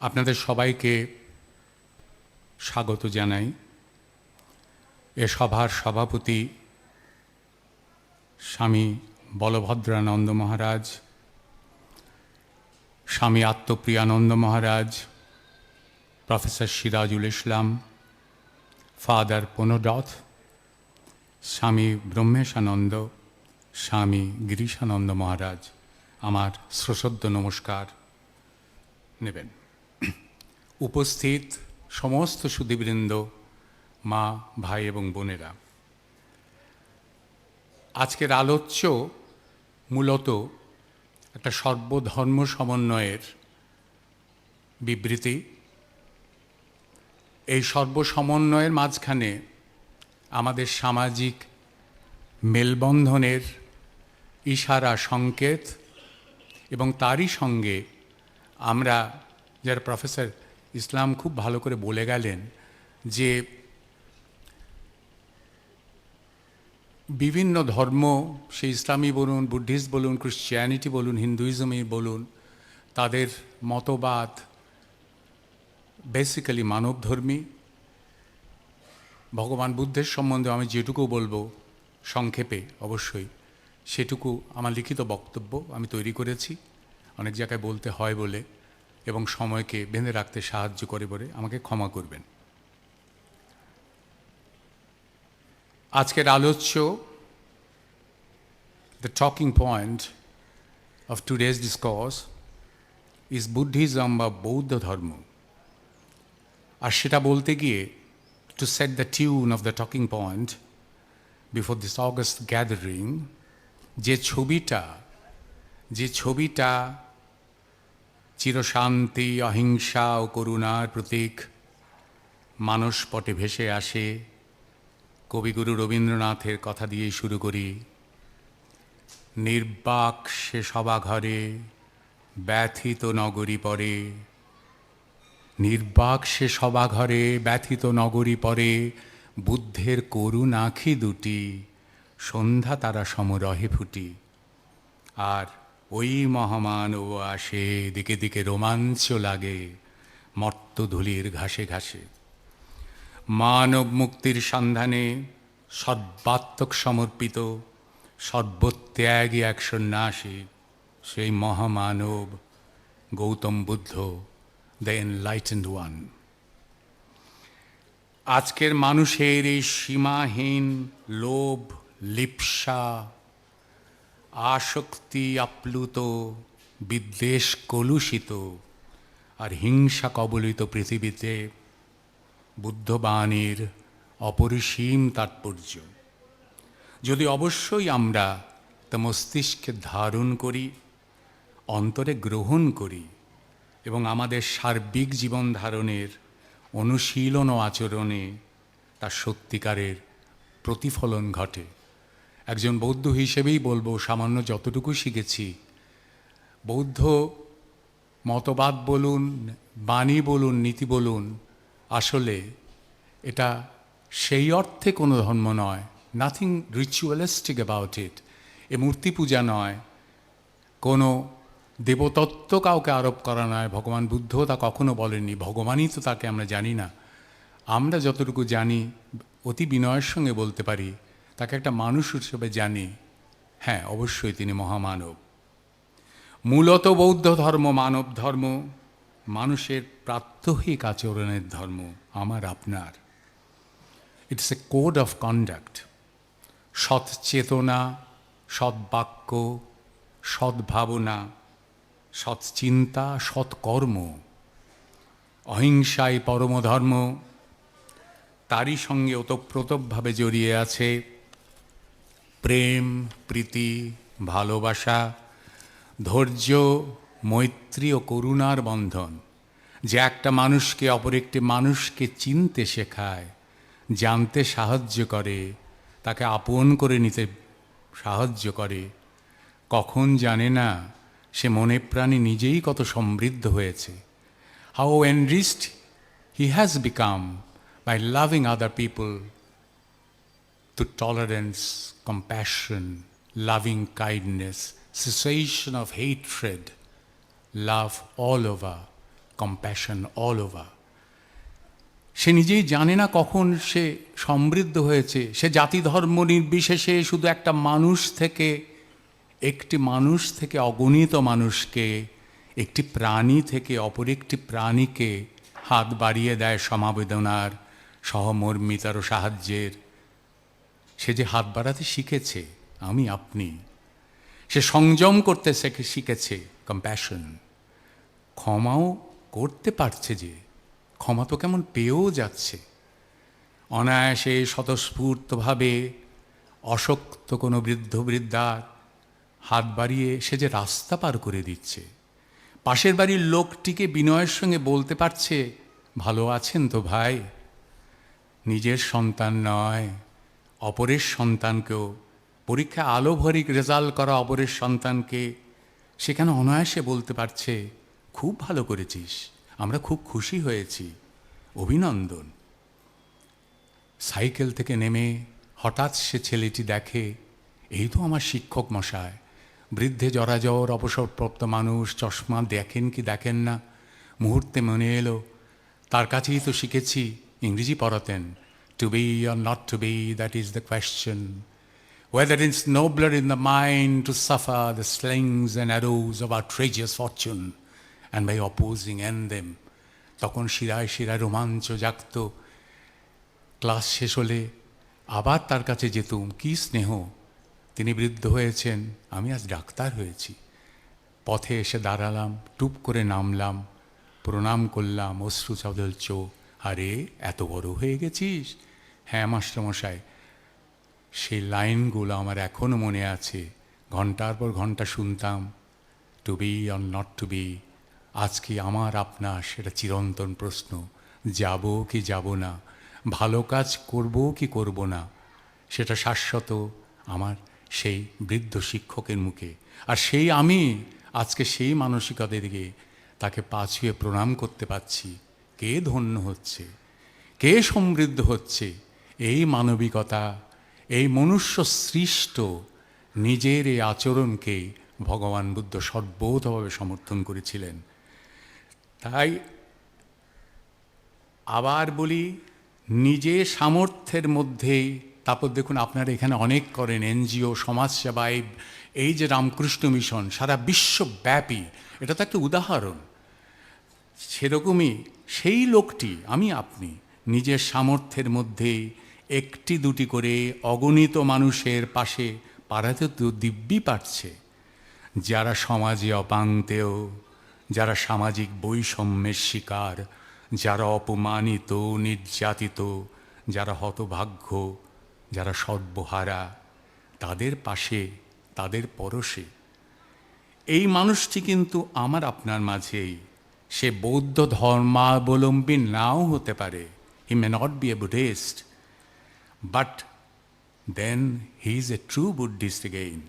আপনাদের সবাইকে স্বাগত জানাই। এ সভার সভাপতি স্বামী বলভদ্রানন্দ মহারাজ, স্বামী আত্মপ্রিয়ানন্দ মহারাজ, প্রফেসর সিরাজুল ইসলাম, ফাদার পুনরথ স্বামী ব্রহ্মেশানন্দ, স্বামী গিরিশানন্দ মহারাজ, আমার সশ্রদ্ধ নমস্কার নেবেন। উপস্থিত সমস্ত সুদীবৃন্দ মা, ভাই এবং বোনেরা। আজকের আলোচ্য মূলত একটা সর্বধর্ম সমন্বয়ের বিবৃতি। এই সর্বসমন্বয়ের মাঝখানে আমাদের সামাজিক মেলবন্ধনের ইশারা, সংকেত এবং তারই সঙ্গে আমরা যারা প্রফেসর ইসলাম খুব ভালো করে বলে গেলেন যে বিভিন্ন ধর্ম সে ইসলামী বলুন, বুদ্ধিস্ট বলুন ক্রিশ্চিয়ানিটি বলুন, হিন্দুইজমই বলুন, তাদের মতবাদ বেসিক্যালি মানবধর্মী। ভগবান বুদ্ধের সম্বন্ধে আমি যেটুকু বলব, সংক্ষেপে অবশ্যই, সেটুকু আমার লিখিত বক্তব্য আমি তৈরি করেছি। অনেক জায়গায় বলতে হয় বলে। এবং সময়কে বেঁধে রাখতে সাহায্য করে বলে আমাকে ক্ষমা করবেন। আজকের আলোচ্য the talking point of today's discuss is Buddhism বা বৌদ্ধ ধর্ম। আর সেটা বলতে গিয়ে to set the tune of the talking point before this august gathering যে ছবিটা যে ছবিটা চিরশান্তি, অহিংসা ও করুণার প্রতীক। মানস পটে ভেসে আসে। কবিগুরু রবীন্দ্রনাথের কথা দিয়েই শুরু করি। নির্বাক সে সভাঘরে ব্যথিত নগরী পরে। নির্বাক সে সভাঘরে ব্যথিত নগরী পরে। বুদ্ধের করুণ আখি দুটি, সন্ধ্যা তারা সমরহে ফুটি। আর ওই মহামান ও আসে দিকে দিকে রোমাঞ্চ লাগে মর্তধুলির ঘাসে ঘাসে। মানব মুক্তির সন্ধানে সর্বাত্মক সমর্পিত, সর্বত্যাগী এক সন্ন্যাসী, সেই মহামানব Gautam Buddha, the enlightened one. আজকের মানুষের এই সীমাহীন লোভ, লিপসা আসক্তি আপ্লুত, বিদ্বেষ কলুষিত, আর হিংসা কবলিত পৃথিবীতে বুদ্ধবাণীর অপরিসীম তাৎপর্য। যদি অবশ্যই আমরা তা মস্তিষ্কে ধারণ করি, অন্তরে গ্রহণ করি, এবং আমাদের সার্বিক জীবন ধারণের অনুশীলন ও আচরণে তার সত্যিকারের প্রতিফলন ঘটে। একজন বৌদ্ধ হিসেবেই বলব সামান্য যতটুকু শিখেছি। বৌদ্ধ মতবাদ বলুন, বাণী বলুন, নীতি বলুন, আসলে এটা সেই অর্থে কোনো ধর্ম নয়। নাথিং রিচুয়ালিস্টিক অ্যাবাউট ইট এ মূর্তি পূজা নয়। কোনো দেবতত্ত্ব কাউকে আরোপ করা নয়। ভগবান বুদ্ধ তা কখনো বলেননি। ভগবানই তো তাকে আমরা জানি না। আমরা যতটুকু জানি, অতি বিনয়ের সঙ্গে বলতে পারি। তাকে একটা মানুষ হিসেবে জানি। হ্যাঁ অবশ্যই তিনি মহামানব। মূলত বৌদ্ধ ধর্ম, মানব ধর্ম, মানুষের প্রাত্যহিক আচরণের ধর্ম, আমার, আপনার। It's a code of conduct সৎ চেতনা সৎবাক্য সদ্ভাবনা সৎ চিন্তা সৎকর্ম অহিংসাই পরমধর্ম, তারই সঙ্গে ওতপ্রোতভাবে জড়িয়ে আছে প্রেম, প্রীতি, ভালোবাসা, ধৈর্য, মৈত্রী ও করুণার বন্ধন। যে একটা মানুষকে অপর একটি মানুষকে চিনতে শেখায়, জানতে সাহায্য করে, তাকে আপন করে নিতে সাহায্য করে। কখন জানে না, সে মনে প্রাণী নিজেই কত সমৃদ্ধ হয়েছে। How enriched he has become by loving other people to tolerance, compassion, loving kindness, cessation of hatred, love all over, compassion all over সে নিজেই জানে না কখন সে সমৃদ্ধ হয়েছে। সে জাতি ধর্ম নির্বিশেষে শুধু একটা মানুষ থেকে একটি মানুষ থেকে অগণিত মানুষকে একটি প্রাণী থেকে অপর একটি প্রাণীকে হাত বাড়িয়ে দেয় সমাবেদনার সহমর্মিতার সাহায্যের সে যে হাত বাড়াতে শিখেছে, আমি আপনি। সে সংযম করতে শেখে, শিখেছে কম্প্যাশন ক্ষমাও করতে পারছে যে, ক্ষমা তো কেমন পেয়েও যাচ্ছে। অনায়াসে স্বতঃস্ফূর্তভাবে অশক্ত কোনো বৃদ্ধ বৃদ্ধার হাত বাড়িয়ে সে যে রাস্তা পার করে দিচ্ছে। পাশের বাড়ির লোকটিকে বিনয়ের সঙ্গে বলতে পারছে, ভালো আছেন তো ভাই? নিজের সন্তান নয়। অপরের সন্তানকেও, পরীক্ষা আলো ভরিক রেজাল্ট করা অপরের সন্তানকে সেখানে অনায়াসে বলতে পারছে, খুব ভালো করেছিস, আমরা খুব খুশি হয়েছি, অভিনন্দন। সাইকেল থেকে নেমে হঠাৎ সে ছেলেটি দেখে, এই তো আমার শিক্ষক মশায় বৃদ্ধে জরাজর অবসরপ্রাপ্ত মানুষ, চশমা দেখেন কি দেখেন না, মুহূর্তে মনে এলো, তার কাছেই তো শিখেছি, ইংরেজি পড়াতেন। To be or not to be that is the question whether it's nobler in the mind to suffer the slings and arrows of outrageous fortune, and by opposing end them, তখন শিরায় শিরায় রোমাঞ্চ জাগত। ক্লাস শেষ হলে আবার তার কাছে যেতুম কি স্নেহ? তিনি বৃদ্ধ হয়েছেন আমি আজ ডাক্তার হয়েছি। পথে এসে দাঁড়ালাম টুপ করে নামলাম প্রণাম করলাম অশ্রু চাদল চোখ আরে, এত বড় হয়ে গেছিস? হ্যাঁ মাস্টারমশাই। সেই লাইনগুলো আমার এখনও মনে আছে। ঘণ্টার পর ঘণ্টা শুনতাম। To be or not to be আজকে আমার আপনার সেটা চিরন্তন প্রশ্ন। যাব কি যাব না? ভালো কাজ করব কি করব না? সেটা শাশ্বত আমার সেই বৃদ্ধ শিক্ষকের মুখে। আর সেই আমি আজকে সেই মানসিকতা দিকে তাকে পা ছুঁয়ে প্রণাম করতে পারছি। কে ধন্য হচ্ছে? কে সমৃদ্ধ হচ্ছে? এই মানবিকতা, এই মনুষ্য সৃষ্ট নিজের এই আচরণকে ভগবান বুদ্ধ সর্বোধভাবে সমর্থন করেছিলেন। তাই আবার বলি, নিজে সামর্থ্যের মধ্যেই, তারপর দেখুন আপনারা এখানে অনেক করেন, এনজিও, সমাজসেবা এই যে রামকৃষ্ণ মিশন, সারা বিশ্বব্যাপী। এটা তো একটা উদাহরণ। সেরকমই সেই লোকটি আমি আপনি। নিজের সামর্থ্যের মধ্যে একটি দুটি করে অগণিত মানুষের পাশে পাড়াতে তো দিব্যি পারছে। যারা সমাজে অপাঙ্ক্তেয় যারা সামাজিক বৈষম্যের শিকার, যারা অপমানিত, নির্যাতিত, যারা হতভাগ্য, যারা সর্বহারা, তাদের পাশে, তাদের পরশে। এই মানুষটি কিন্তু আমার আপনার মাঝেই। সে বৌদ্ধ ধর্মাবলম্বী নাও হতে পারে। He may not be a Buddhist but then he is a true Buddhist gain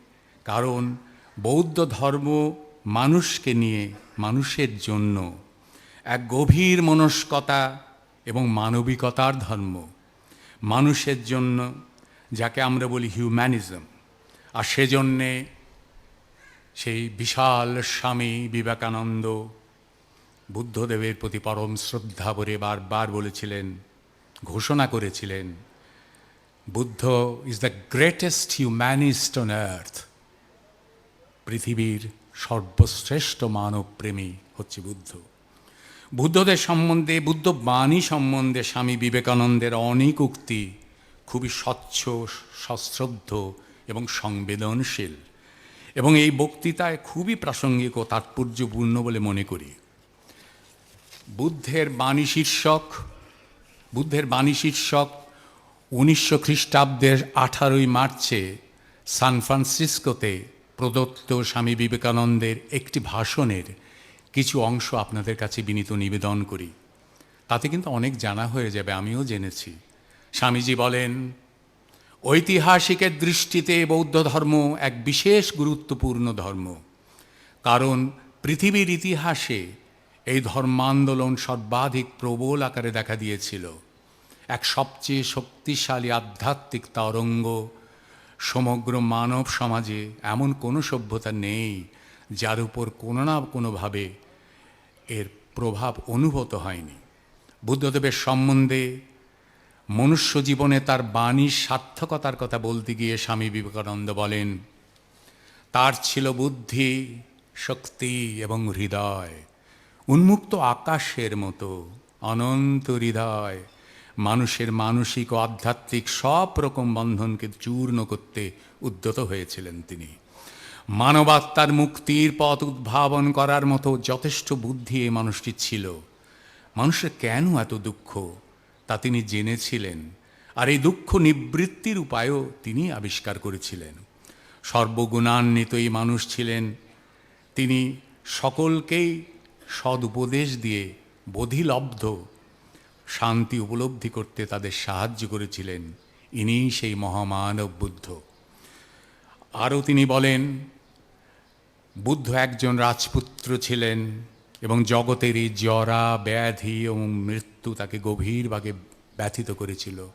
কারণ বৌদ্ধ ধর্ম মানুষকে নিয়ে, মানুষের জন্য এক গভীর মনস্কতা এবং মানবিকতার ধর্ম। মানুষের জন্য, যাকে আমরা বলি হিউম্যানিজম আর সেজন্যে সেই বিশাল স্বামী বিবেকানন্দ বুদ্ধদেবের প্রতি পরম শ্রদ্ধা ভরে বারবার বলেছিলেন, ঘোষণা করেছিলেন, Buddha is the greatest humanist on earth পৃথিবীর সর্বশ্রেষ্ঠ মানবপ্রেমী হচ্ছে বুদ্ধ। বুদ্ধদের সম্বন্ধে বুদ্ধ বাণী সম্বন্ধে স্বামী বিবেকানন্দের অনেক উক্তি খুবই স্বচ্ছ, সশ্রদ্ধ এবং সংবেদনশীল এবং এই বক্তৃতায় খুবই প্রাসঙ্গিক ও তাৎপর্যপূর্ণ বলে মনে করি। বুদ্ধের বাণী শীর্ষক, বুদ্ধের বাণী শীর্ষক উনিশশো খ্রিস্টাব্দের আঠারোই মার্চে সান ফ্রান্সিসকোতে প্রদত্ত স্বামী বিবেকানন্দের একটি ভাষণের কিছু অংশ আপনাদের কাছে বিনীত নিবেদন করি। তাতে কিন্তু অনেক জানা হয়ে যাবে, আমিও জেনেছি। স্বামীজি বলেন, ঐতিহাসিকের দৃষ্টিতে বৌদ্ধ ধর্ম এক বিশেষ গুরুত্বপূর্ণ ধর্ম, কারণ পৃথিবীর ইতিহাসে এই ধর্মান্দোলন সর্বাধিক প্রবল আকারে দেখা দিয়েছিল। এক সবচেয়ে শক্তিশালী আধ্যাত্মিক তরঙ্গ সমগ্র মানব সমাজে এমন কোনো সভ্যতা নেই, যার উপর কোনো না কোনোভাবে এর প্রভাব অনুভূত হয়নি। বুদ্ধদেবের সম্বন্ধে মনুষ্য জীবনে তার বাণীর সার্থকতার কথা বলতে গিয়ে স্বামী বিবেকানন্দ বলেন, তার ছিল বুদ্ধি, শক্তি এবং হৃদয়। উন্মুক্ত আকাশের মতো, অনন্ত হৃদয়, মানুষের মানসিক ও আধ্যাত্মিক সব রকম বন্ধনকে চূর্ণ করতে উদ্যত হয়েছিলেন তিনি। মানবাত্মার মুক্তির পথ উদ্ভাবন করার মতো যথেষ্ট বুদ্ধি এই মানুষটি ছিল। মানুষের কেন এত দুঃখ? তা তিনি জেনেছিলেন, আর এই দুঃখ নিবৃত্তির উপায়ও তিনি আবিষ্কার করেছিলেন। সর্বগুণান্বিত এই মানুষ ছিলেন। তিনি সকলকেই সদুপদেশ দিয়ে বোধিলব্ধ শান্তি উপলব্ধি করতে তাদের সাহায্য করেছিলেন। ইনিই সেই মহামানব বুদ্ধ। আরও তিনি বলেন, বুদ্ধ একজন রাজপুত্র ছিলেন এবং জগতের এই জরা, ব্যাধি এবং মৃত্যু তাকে গভীরভাবে ব্যথিত করেছিল।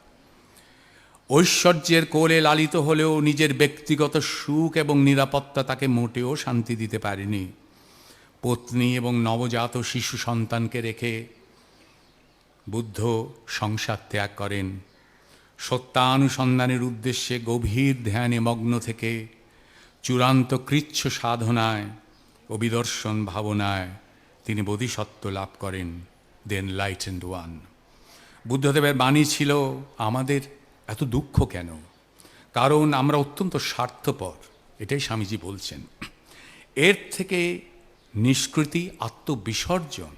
ঐশ্বর্যের কোলে লালিত হলেও নিজের ব্যক্তিগত সুখ এবং নিরাপত্তা তাকে মোটেও শান্তি দিতে পারেনি। পত্নী এবং নবজাত শিশু সন্তানকে রেখে বুদ্ধ সংসার ত্যাগ করেন। সত্যানুসন্ধানের উদ্দেশ্যে গভীর ধ্যানে মগ্ন থেকে চূড়ান্ত কৃচ্ছ সাধনায় অবিদর্শন ভাবনায় তিনি বোধিসত্ত্ব লাভ করেন দেন লাইট অ্যান্ড ওয়ান। বুদ্ধদেবের বাণী ছিল, আমাদের এত দুঃখ কেন? কারণ আমরা অত্যন্ত স্বার্থপর। এটাই স্বামীজি বলছেন। এর থেকে নিষ্কৃতি আত্মবিসর্জন।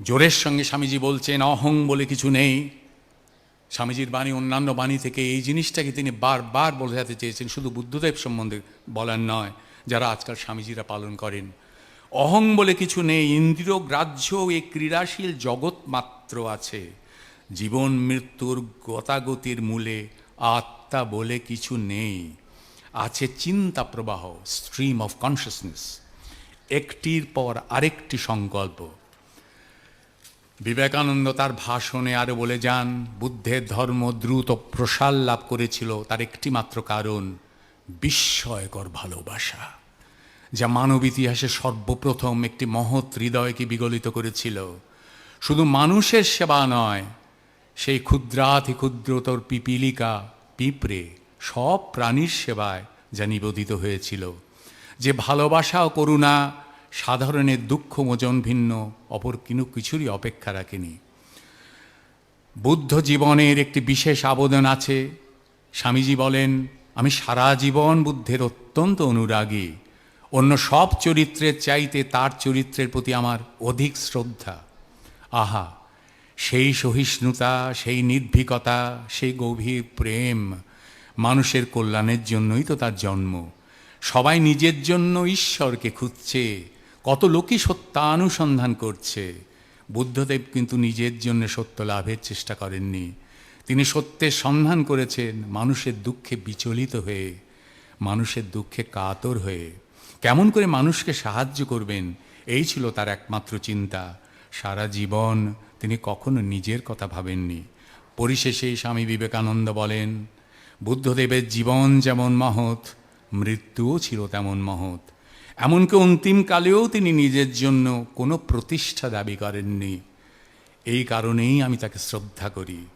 জোরের সঙ্গে স্বামীজি বলছেন, অহং বলে কিছু নেই। স্বামীজির বাণী অন্যান্য বাণী থেকে এই জিনিসটাকে তিনি বারবার বোঝাতে চেয়েছেন, শুধু বুদ্ধদেব সম্বন্ধে বলার নয়, যারা আজকাল স্বামীজিরা পালন করেন। অহং বলে কিছু নেই, ইন্দ্রিয় গ্রাহ্য এই ক্রীড়াশীল জগৎ মাত্র আছে। জীবন মৃত্যুর গতাগতির মূলে আত্মা বলে কিছু নেই। আছে চিন্তা প্রবাহ স্ট্রিম অফ কনসিয়াসনেস একটির পর আরেকটি সংকল্প। বিবেকানন্দ তার ভাষণে আরও বলে যান বুদ্ধের ধর্ম দ্রুত প্রসার লাভ করেছিল, তার একটি মাত্র কারণ বিস্ময়কর ভালোবাসা, যা মানব ইতিহাসে সর্বপ্রথম একটি মহৎ হৃদয়কে বিগলিত করেছিল। শুধু মানুষের সেবা নয়, সেই ক্ষুদ্রাতি ক্ষুদ্রতর পিপিলিকা, পিঁপড়ে, সব প্রাণীর সেবায় যা নিবেদিত হয়েছিল। যে ভালোবাসা ও করুণা সাধারণের দুঃখ মোজন ভিন্ন, অপর কিনু কিছুরই অপেক্ষা রাখেনি। বুদ্ধ জীবনের একটি বিশেষ আবেদন আছে। স্বামীজি বলেন, আমি সারা জীবন বুদ্ধের অত্যন্ত অনুরাগী। অন্য সব চরিত্রের চাইতে তার চরিত্রের প্রতি আমার অধিক শ্রদ্ধা। আহা, সেই সহিষ্ণুতা, সেই নির্ভীকতা, সেই গভীর প্রেম মানুষের কল্যাণের জন্যই তো তার জন্ম। সবাই নিজের জন্য ঈশ্বরকে খুঁজছে। কত লোকই সত্যানুসন্ধান করছে। বুদ্ধদেব কিন্তু নিজের জন্য সত্য লাভের চেষ্টা করেননি। তিনি সত্যের সন্ধান করেছেন মানুষের দুঃখে বিচলিত হয়ে, মানুষের দুঃখে কাতর হয়ে। কেমন করে মানুষকে সাহায্য করবেন, এই ছিল তার একমাত্র চিন্তা। সারা জীবন তিনি কখনো নিজের কথা ভাবেননি। পরিশেষে স্বামী বিবেকানন্দ বলেন, বুদ্ধদেবের জীবন যেমন মহৎ মৃত্যুও ছিল তেমন মহৎ। এমনকি অন্তিমকালেও তিনি নিজের জন্য কোনো প্রতিষ্ঠা দাবি করেননি। এই কারণেই আমি তাকে শ্রদ্ধা করি।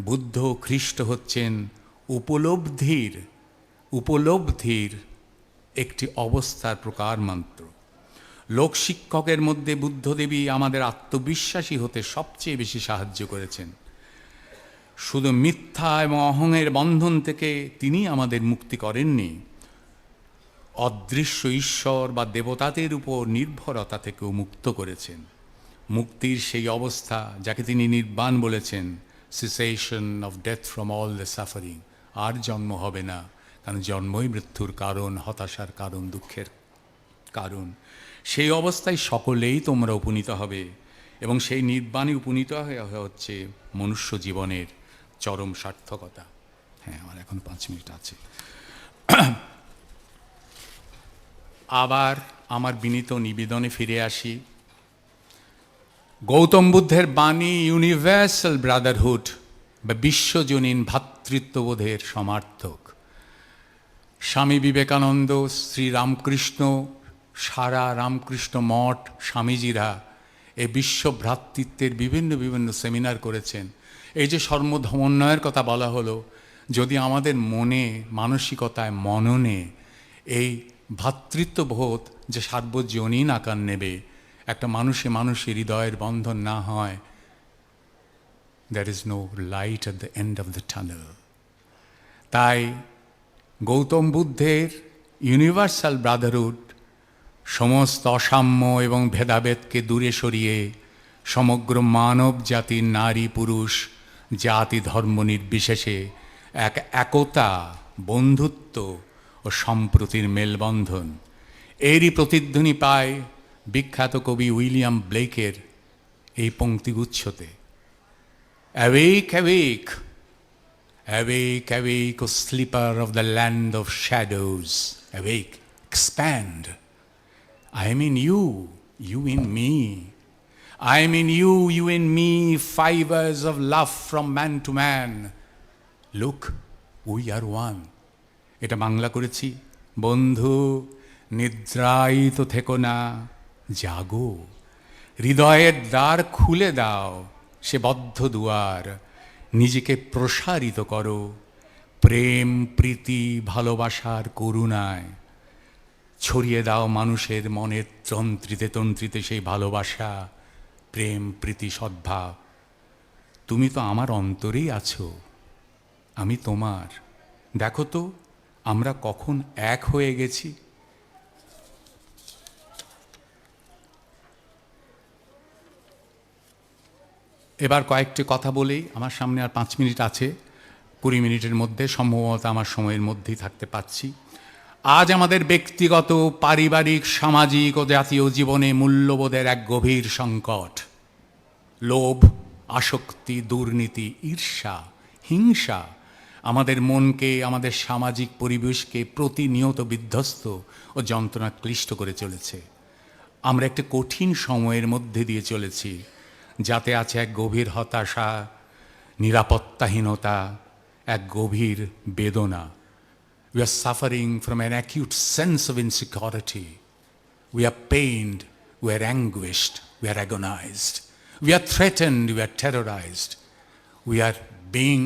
বুদ্ধ খ্রিস্ট হচ্ছেন উপলব্ধির উপলব্ধির একটি অবস্থার প্রকার মাত্র লোকশিক্ষকের মধ্যে বুদ্ধদেবী আমাদের আত্মবিশ্বাসী হতে সবচেয়ে বেশি সাহায্য করেছেন। শুধু মিথ্যা এবং অহংয়ের বন্ধন থেকে তিনি আমাদের মুক্তি করেননি। অদৃশ্য ঈশ্বর বা দেবতাদের উপর নির্ভরতা থেকেও মুক্ত করেছেন। মুক্তির সেই অবস্থা যাকে তিনি নির্বাণ বলেছেন cessation of death from all the suffering আর জন্ম হবে না, কারণ জন্মই মৃত্যুর কারণ, হতাশার কারণ, দুঃখের কারণ। সেই অবস্থায় সকলেই তোমরা উপনীত হবে এবং সেই নির্বাণে উপনীত হয়ে হচ্ছে মনুষ্য জীবনের চরম সার্থকতা। হ্যাঁ আমার এখন পাঁচ মিনিট আছে। আবার আমার বিনীত নিবেদনে ফিরে আসি। গৌতম বুদ্ধের বাণী ইউনিভার্সাল ব্রাদারহুড বা বিশ্বজনীন ভ্রাতৃত্ববোধের সমার্থক। স্বামী বিবেকানন্দ, শ্রী রামকৃষ্ণ, সারা রামকৃষ্ণ মঠ স্বামীজিরা এ বিশ্ব ভ্রাতৃত্বের বিভিন্ন বিভিন্ন সেমিনার করেছেন। এই যে সর্বধমন্বয়ের কথা বলা হলো, যদি আমাদের মনে, মানসিকতায় মননে এই ভ্রাতৃত্ববোধ যে সার্বজনীন আকার নেবে। একটা মানুষে মানুষের হৃদয়ের বন্ধন না হয়। There is no light at the end of the tunnel তাই গৌতম বুদ্ধের ইউনিভার্সাল ব্রাদারহুড সমস্ত অসাম্য এবং ভেদাভেদকে দূরে সরিয়ে সমগ্র মানব জাতির নারী পুরুষ জাতি ধর্ম নির্বিশেষে এক একতা বন্ধুত্ব ও সম্প্রতির মেলবন্ধন। এরই প্রতিধ্বনি পায় বিখ্যাত কবি উইলিয়াম ব্লেকের এই পঙ্ক্তিগুচ্ছতে। Awake awake awake awake O sleeper of the land of shadows awake expand. I mean you you in me. I mean you you in me, fibres of love from man to man. Look, we are one. এটা বাংলা করেছি। বন্ধু, নিদ্রায়িত থেকো না, জাগো। হৃদয়ের দ্বার খুলে দাও, সে বদ্ধ দুয়ার। নিজেকে প্রসারিত করো, প্রেম, প্রীতি, ভালোবাসার করুণায়। ছড়িয়ে দাও মানুষের মনের তন্ত্রিতে তন্ত্রিতে সেই ভালোবাসা, প্রেম, প্রীতি, সদ্ভাব। তুমি তো আমার অন্তরেই আছো, আমি তোমার। দেখো তো আমরা কখন এক হয়ে গেছি? এবার কয়েকটি কথা বলেই আমার সামনে আর পাঁচ মিনিট আছে। কুড়ি মিনিটের মধ্যে সম্ভবত আমার সময়ের মধ্যেই থাকতে পাচ্ছি আজ আমাদের ব্যক্তিগত, পারিবারিক, সামাজিক ও জাতীয় জীবনে মূল্যবোধের এক গভীর সংকট। লোভ, আসক্তি, দুর্নীতি, ঈর্ষা, হিংসা আমাদের মনকে, আমাদের সামাজিক পরিবেশকে প্রতিনিয়ত বিধ্বস্ত ও যন্ত্রণা ক্লিষ্ট করে চলেছে। আমরা একটা কঠিন সময়ের মধ্যে দিয়ে চলেছি, যাতে আছে এক গভীর হতাশা, নিরাপত্তাহীনতা, এক গভীর বেদনা। We are suffering from an acute sense of insecurity we are pained we are anguished we are agonised we are threatened we are terrorised we are being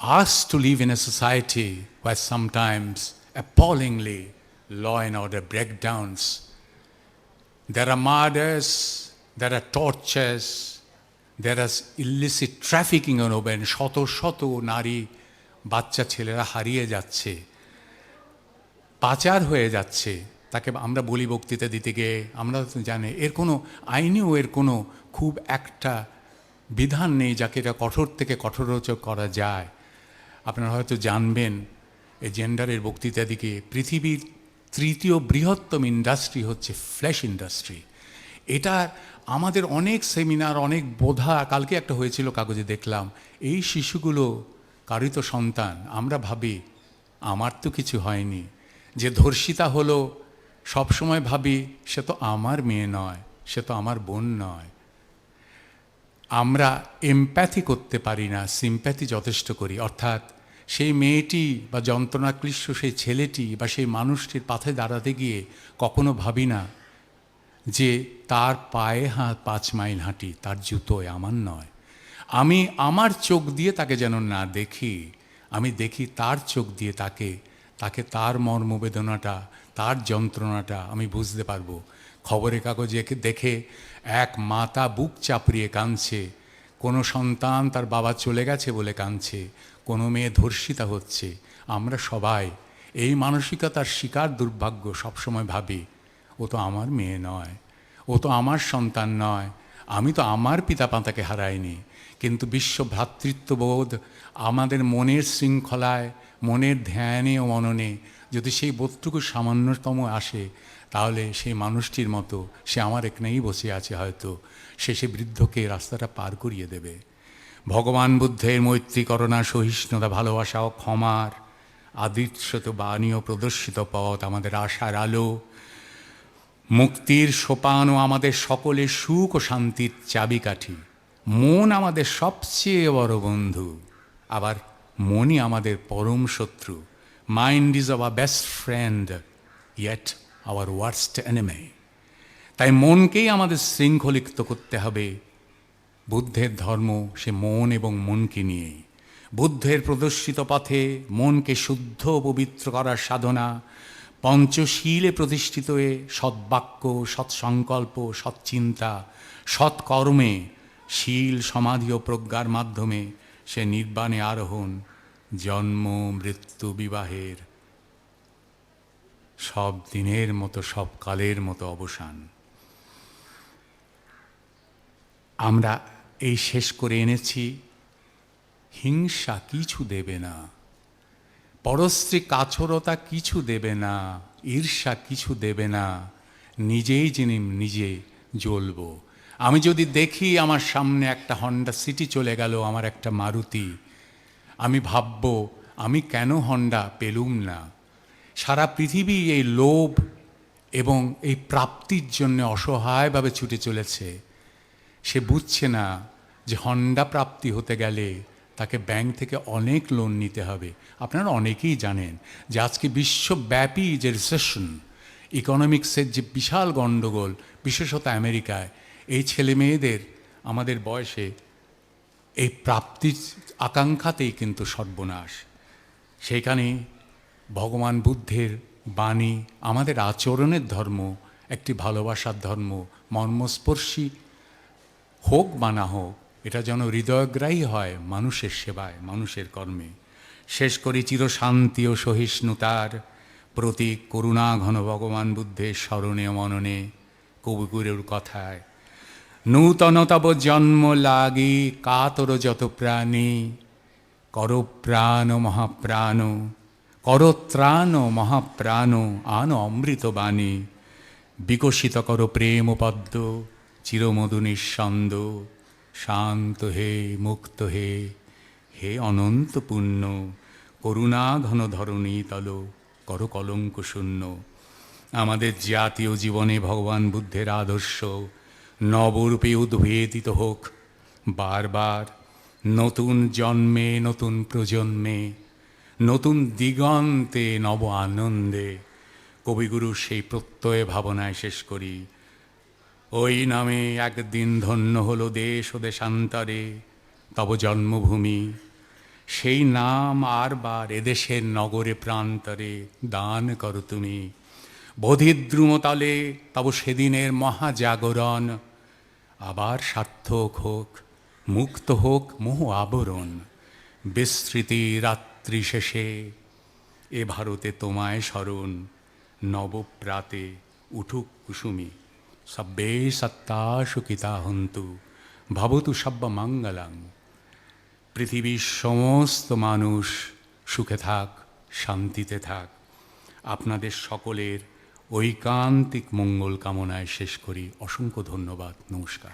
asked to live in a society where sometimes appallingly law and order breakdowns. There are murders, there are tortures, there is illicit trafficking women, শত শত নারী বাচ্চা ছেলেরা হারিয়ে যাচ্ছে পাচার হয়ে যাচ্ছে তাকে আমরা বলি বক্তৃতা দিতে গিয়ে আমরা তো জানি এর কোনো আইনেও এর কোনো খুব একটা বিধান নেই যাকে এটা কঠোর থেকে কঠোরচক করা যায় আপনারা হয়তো জানবেন, এই জেন্ডারের বক্তৃতা দিকে পৃথিবীর তৃতীয় বৃহত্তম ইন্ডাস্ট্রি হচ্ছে ফ্ল্যাশ ইন্ডাস্ট্রি এটা আমাদের অনেক সেমিনার অনেক বোধা, কালকে একটা হয়েছিল কাগজে দেখলাম, এই শিশুগুলো, কারই তো সন্তান, আমরা ভাবি, আমার তো কিছু হয়নি। যে ধর্ষিতা হলো, সবসময় ভাবি, সে তো আমার মেয়ে নয়, সে তো আমার বোন নয়। আমরা এমপ্যাথি করতে পারি না সিম্প্যাথি যথেষ্ট করি। অর্থাৎ সেই মেয়েটি বা যন্ত্রণাক্লিষ্ট সেই ছেলেটি বা সেই মানুষটির পাথে দাঁড়াতে গিয়ে কখনো ভাবি না যে তার পায়ে হাত পাঁচ মাইল হাঁটি, তার জুতোয় আমার নয়। আমি আমার চোখ দিয়ে তাকে যেন না দেখি, আমি দেখি তার চোখ দিয়ে তাকে তাকে তার মর্মবেদনাটা তার যন্ত্রণাটা আমি বুঝতে পারব। খবরের কাগজে দেখে এক মাতা বুক চাপড়িয়ে কাঁদছে কোনো সন্তান তার বাবা চলে গেছে বলে কাঁদছে, কোনো মেয়ে ধর্ষিতা হচ্ছে। আমরা সবাই এই মানসিকতার শিকার দুর্ভাগ্য সবসময় ভাবি, ও তো আমার মেয়ে নয়, ও তো আমার সন্তান নয়, আমি তো আমার পিতা মাতাকে হারাইনি। কিন্তু বিশ্ব ভ্রাতৃত্ববোধ আমাদের মনের শৃঙ্খলায়, মনের ধ্যানে ও মননে যদি সেই বোধটুকু সামান্যতম আসে, তাহলে সেই মানুষটির মতো সে আমার এখানেই বসে আছে হয়তো। সে বৃদ্ধকে রাস্তাটা পার করিয়ে দেবে। ভগবান বুদ্ধের মৈত্রী করোনা সহিষ্ণুতা, ভালোবাসা ও ক্ষমার আদৃশ্যত বাণীয় প্রদর্শিত পথ আমাদের আশার আলো। মুক্তির সোপান ও আমাদের সকলের সুখ ও শান্তির চাবিকাঠি। মন আমাদের সবচেয়ে বড় বন্ধু। আবার মনই আমাদের পরম শত্রু। Mind is our best friend yet our worst enemy তাই মনকেই আমাদের শৃঙ্খলিত করতে হবে। বুদ্ধের ধর্ম সে মন এবং মনকে নিয়ে। বুদ্ধের প্রদর্শিত পথে মনকে শুদ্ধ পবিত্র করার সাধনা, পঞ্চশীলে প্রতিষ্ঠিত হয়ে সদ্বাক্য সৎসংকল্প, সৎচিন্তা, সৎকর্মে শীল সমাধি ও প্রজ্ঞার মাধ্যমে সে নির্বাণে আরোহণ, জন্ম, মৃত্যু, বিবাহের সব দিনের মতো, সব কালের মতো অবসান। আমরা এই শেষ করে এনেছি, হিংসা কিছু দেবে না, পরশ্রী কাছরতা কিছু দেবে না, ঈর্ষা কিছু দেবে না, নিজেই যিনি নিজে জ্বলব। আমি যদি দেখি আমার সামনে একটা হন্ডা সিটি চলে গেল, আমার একটা মারুতি, আমি ভাবব, আমি কেন হন্ডা পেলুম না? সারা পৃথিবী এই লোভ এবং এই প্রাপ্তির জন্য অসহায়ভাবে ছুটে চলেছে। সে বুঝছে না যে হন্ডা প্রাপ্তি হতে গেলে তাকে ব্যাংক থেকে অনেক লোন নিতে হবে। আপনারা অনেকেই জানেন যে আজকে বিশ্বব্যাপী যে রিসেশন ইকোনমিক্সের যে বিশাল গণ্ডগোল, বিশেষত আমেরিকায়, এই ছেলে মেয়েদের আমাদের বয়সে এই প্রাপ্তির আকাঙ্ক্ষাতেই কিন্তু সর্বনাশ। সেইখানে ভগবান বুদ্ধের বাণী, আমাদের আচরণের ধর্ম, একটি ভালোবাসার ধর্ম, মর্মস্পর্শী হোক বা না হোক, এটা যেন হৃদয়গ্রাহী হয় মানুষের সেবায়, মানুষের কর্মে। শেষ করি চিরশান্তি ও সহিষ্ণুতার প্রতীক করুণা ঘন ভগবান বুদ্ধের স্মরণে মননে, কবিগুরুর কথায়। নূতন তব জন্ম লাগি কাতর যত প্রাণী, কর প্রাণ মহাপ্রাণ, কর ত্রাণ মহাপ্রাণ, আন অমৃত বাণী। বিকশিত কর প্রেম পদ্ম চিরমধু নিঃসন্দ শান্ত হে, মুক্ত হে হে অনন্ত পুণ্য করুণা ঘন ধরণী তল, কর কলঙ্ক শূন্য আমাদের জাতীয় জীবনে ভগবান বুদ্ধের আদর্শ, নবরূপে উদ্ভেদিত হোক, বারবার নতুন জন্মে, নতুন প্রজন্মে, নতুন দিগন্তে, নব আনন্দে, কবিগুরু সেই প্রত্যয় ভাবনায় শেষ করি। ওই নামে একদিন ধন্য হলো দেশ ও দেশান্তরে, তব জন্মভূমি। সেই নাম আর বার এদেশের নগরে প্রান্তরে দান করো তুমি। বোধিদ্রুমতলে তব সেদিনের মহাজাগরণ। আবার সার্থক হোক, মুক্ত হোক মোহ আবরণ। বিস্মৃতি রাত্রি শেষে এ ভারতে তোমায় স্মরণ, নবপ্রাতে উঠুক কুসুমি। সব্বে সত্তা সুখিতা হন্তু, ভবতু সব্য মঙ্গলাং। পৃথিবীর সমস্ত মানুষ সুখে থাক, শান্তিতে থাক। আপনাদের সকলের ঐকান্তিক মঙ্গল কামনায় শেষ করি। অসংখ্য ধন্যবাদ, নমস্কার।